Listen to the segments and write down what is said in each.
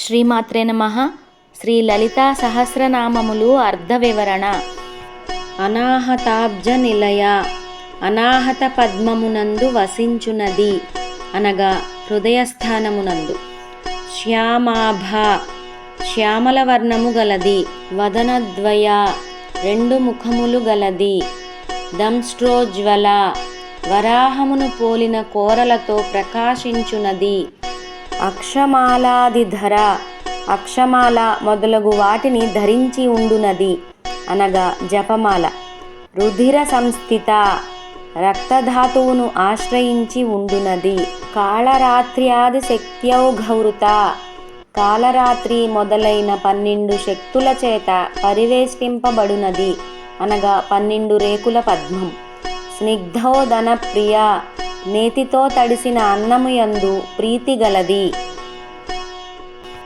శ్రీమాత్రే నమ. శ్రీ లలితా సహస్రనామములు అర్ధ వివరణ. అనాహతాబ్జ నిలయ. అనాహత పద్మమునందు వసించునది. అనగా హృదయస్థానమునందు. శ్యామాభ. శ్యామల వర్ణము గలది. వదనద్వయ. రెండు ముఖములు గలది. దంస్ట్రోజ్వల వరాహమును పోలిన కోరలతో ప్రకాశించునది. అక్షమాలాదిధర. అక్షమాల మొదలగు వాటిని ధరించి ఉండునది. అనగా జపమాల. రుధిర సంస్థిత రక్తధాతువును ఆశ్రయించి ఉండునది. కాళరాత్ర్యాది శక్త్యౌఘవృత. కాలరాత్రి మొదలైన పన్నెండు శక్తుల చేత పరివేష్టింపబడునది. అనగా పన్నెండు రేకుల పద్మం. స్నిగ్ధోదన ప్రియ నేతితో తడిసిన అన్నము యందు ప్రీతి గలది.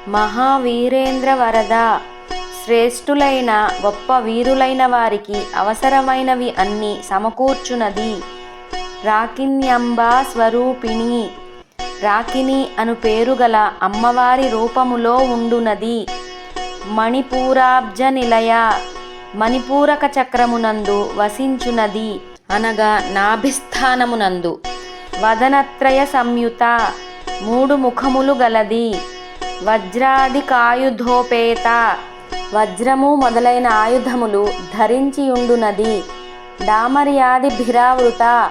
మహావీరేంద్ర వరద శ్రేష్ఠులైన గొప్ప వీరులైన వారికి అవసరమైనవి అన్ని సమకూర్చునది. రాకిన్యంబ స్వరూపిణి రాకిని అను పేరు గల అమ్మవారి రూపములో ఉండునది. మణిపూరాబ్జ నిలయ మణిపూరక చక్రమునందు వసించునది. అనగా నాభిస్థానమునందు. వదనత్రయ సంయుత మూడు ముఖములు గలది. వజ్రాదికాయుధోపేత వజ్రము మొదలైన ఆయుధములు ధరించియుండునది. డామర్యాది భిరావృత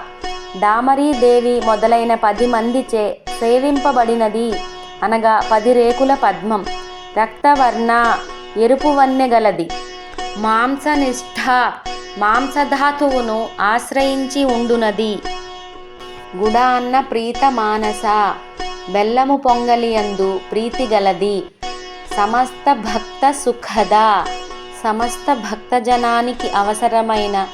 డామరీదేవి మొదలైన పది మందిచే సేవింపబడినది. అనగా పది రేకుల పద్మం. రక్తవర్ణ ఎరుపు వన్నె గలది. మాంసనిష్ఠ మాంసధాతువును ఆశ్రయించి ఉండునది. గుడాన్న ప్రీత మానస బెల్లము పొంగలియందు ప్రీతి గలది సమస్త భక్త సుఖద. సమస్త భక్తజనానికి అవసరమైన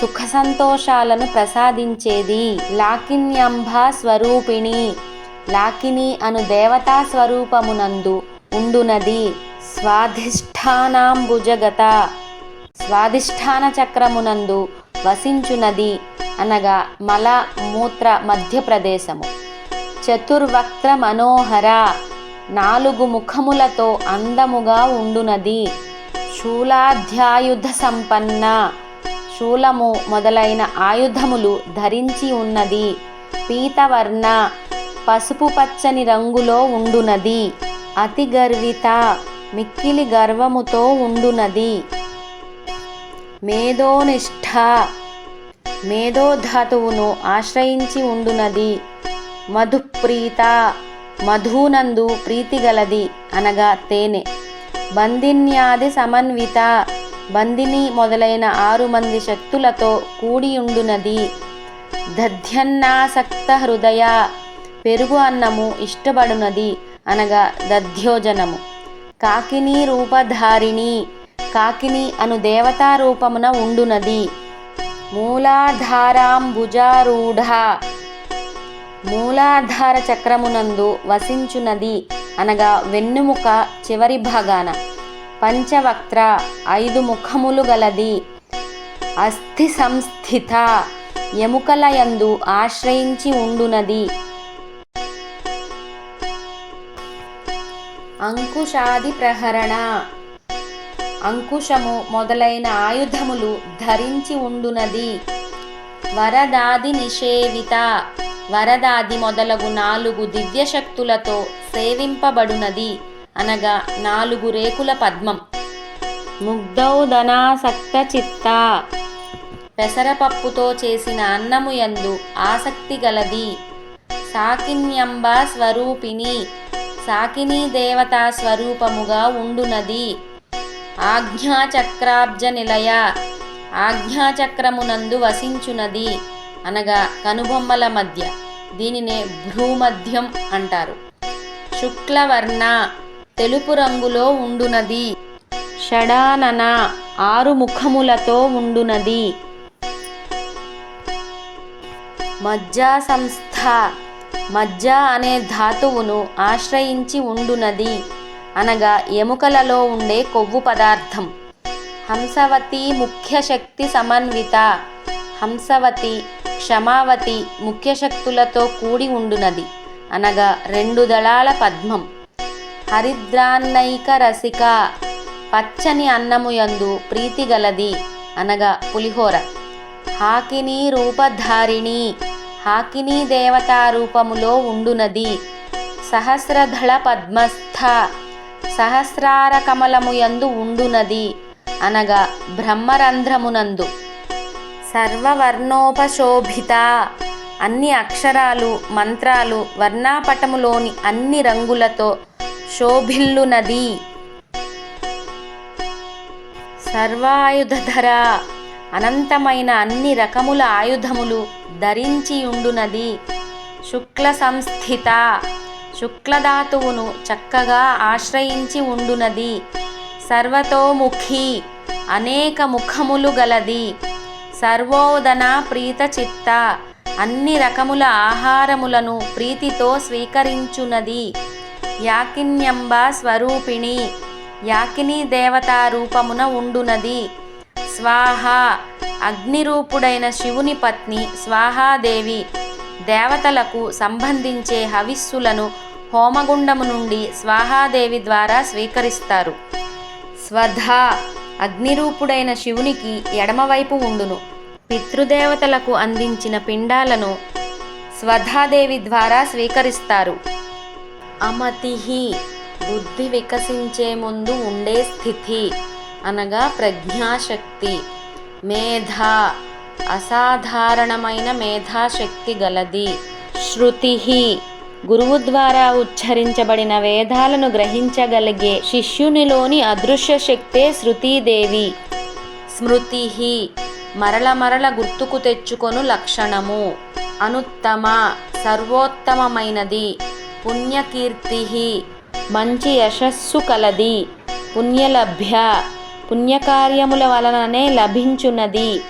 సుఖ సంతోషాలను ప్రసాదించేది. లాకిన్యంభ స్వరూపిణి. లాకిని అను దేవతా స్వరూపమునందు ఉండునది. స్వాధిష్టానాంబుజగత స్వాధిష్టాన చక్రమునందు వసించునది అనగా మల మూత్ర మధ్యప్రదేశము. చతుర్వక్త్ర మనోహర నాలుగు ముఖములతో అందముగా ఉండునది. శూలాధ్యాయుధ సంపన్న శూలము మొదలైన ఆయుధములు ధరించి ఉన్నది. పీతవర్ణ పసుపు పచ్చని రంగులో ఉండునది. అతి గర్విత మిక్కిలి గర్వముతో ఉండునది. మేధోనిష్ఠ. మేధోధాతువును ఆశ్రయించి ఉండునది. మధుప్రీత. మధునందు ప్రీతి గలది అనగా తేనె. బంధిన్యాది సమన్విత. బందిని మొదలైన ఆరు మంది శక్తులతో కూడియుండునది. దధ్యన్నాసక్త హృదయ. పెరుగు అన్నము ఇష్టపడునది అనగా దధ్యోజనము. కాకిని రూపధారిణి. కాకిని అను దేవతారూపమున ఉండునది. మూలాధారాంబుజారూఢ మూలాధార చక్రమునందు వసించునది అనగా వెన్నుముక చివరి భాగాన. పంచవక్త్ర ఐదు ముఖములు గలది. అస్థి సంస్థిత ఎముకల యందు ఆశ్రయించి ఉండునది. అంకుశాది ప్రహరణ అంకుశము మొదలైన ఆయుధములు ధరించి ఉండునది. వరదాది నిషేవిత వరదాది మొదలగు నాలుగు దివ్యశక్తులతో సేవింపబడునది. అనగా నాలుగు రేకుల పద్మం. ముగ్ధౌదనాసక్త చిత్త పెసరపప్పుతో చేసిన అన్నము యందు ఆసక్తి గలది. సాకిన్యంబ స్వరూపిణి సాకిని దేవతా స్వరూపముగా ఉండునది. ఆజ్ఞాచక్రాబ్జ నిలయ ఆజ్ఞాచక్రమునందు వసించునది అనగా కనుబొమ్మల మధ్య. దీనినే భ్రూమధ్యం అంటారు. శుక్లవర్ణ తెలుపు రంగులో ఉండునది. షడానన ఆరు ముఖములతో ఉండునది. మజ్జా సంస్థ మజ్జా అనే ధాతువును ఆశ్రయించి ఉండునది. అనగా ఎముకలలో ఉండే కొవ్వు పదార్థం. హంసవతి ముఖ్య శక్తి సమన్విత. హంసవతి క్షమావతి ముఖ్య శక్తులతో కూడి ఉండునది. అనగా రెండు దళాల పద్మం. హరిద్రాన్నైక రసిక. పచ్చని అన్నము యందు ప్రీతి గలది. అనగా పులిహోర. హాకిని రూపధారిణి. హాకిని దేవతా రూపములో ఉండునది. సహస్రదళ పద్మస్థ. సహస్రార కమలము యందు ఉండునది. అనగా బ్రహ్మరంధ్రమునందు. సర్వవర్ణోపశోభిత. అన్ని అక్షరాలు మంత్రాలు వర్ణాపటములోని అన్ని రంగులతో శోభిల్లునది. సర్వాయుధర అనంతమైన అన్ని రకముల ఆయుధములు ధరించి ఉండునది శుక్ల సంస్థిత శుక్లధాతువును చక్కగా ఆశ్రయించి ఉండునది. సర్వతోముఖి అనేక ముఖములు గలది. సర్వోదన ప్రీత చిత్త అన్ని రకముల ఆహారములను ప్రీతితో స్వీకరించునది. యాకిన్యంబ స్వరూపిణి యాకిని దేవతా రూపమున ఉండునది. స్వాహ అగ్నిరూపుడైన శివుని పత్ని స్వాహాదేవి దేవతలకు సంబంధించే హవిస్సులను హోమగుండము నుండి స్వాహాదేవి ద్వారా స్వీకరిస్తారు. స్వధ అగ్నిరూపుడైన శివునికి ఎడమవైపు ఉండును. పితృదేవతలకు అందించిన పిండాలను స్వధాదేవి ద్వారా స్వీకరిస్తారు. అమతిహి బుద్ధి వికసించే ముందు ఉండే స్థితి అనగా ప్రజ్ఞాశక్తి. మేధ అసాధారణమైన మేధాశక్తి గలది. శృతి గురువు ద్వారా ఉచ్చరించబడిన వేదాలను గ్రహించగలిగే శిష్యునిలోని అదృశ్య శక్తే శృతీదేవి. స్మృతి మరల మరల గుర్తుకు తెచ్చుకొను లక్షణము. అనుత్తమ సర్వోత్తమమైనది. పుణ్యకీర్తి మంచి యశస్సు కలది. పుణ్యలభ్య పుణ్యకార్యముల వలననే లభించున్నది.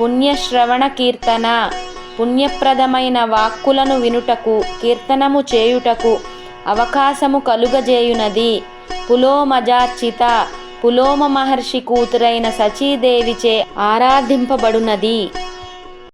పుణ్యశ్రవణ కీర్తన పుణ్యప్రదమైన వాక్కులను వినుటకు కీర్తనము చేయుటకు అవకాశము కలుగజేయునది. పులోమజాచిత పులోమ మహర్షి కూతురైన సచీదేవిచే ఆరాధింపబడునది.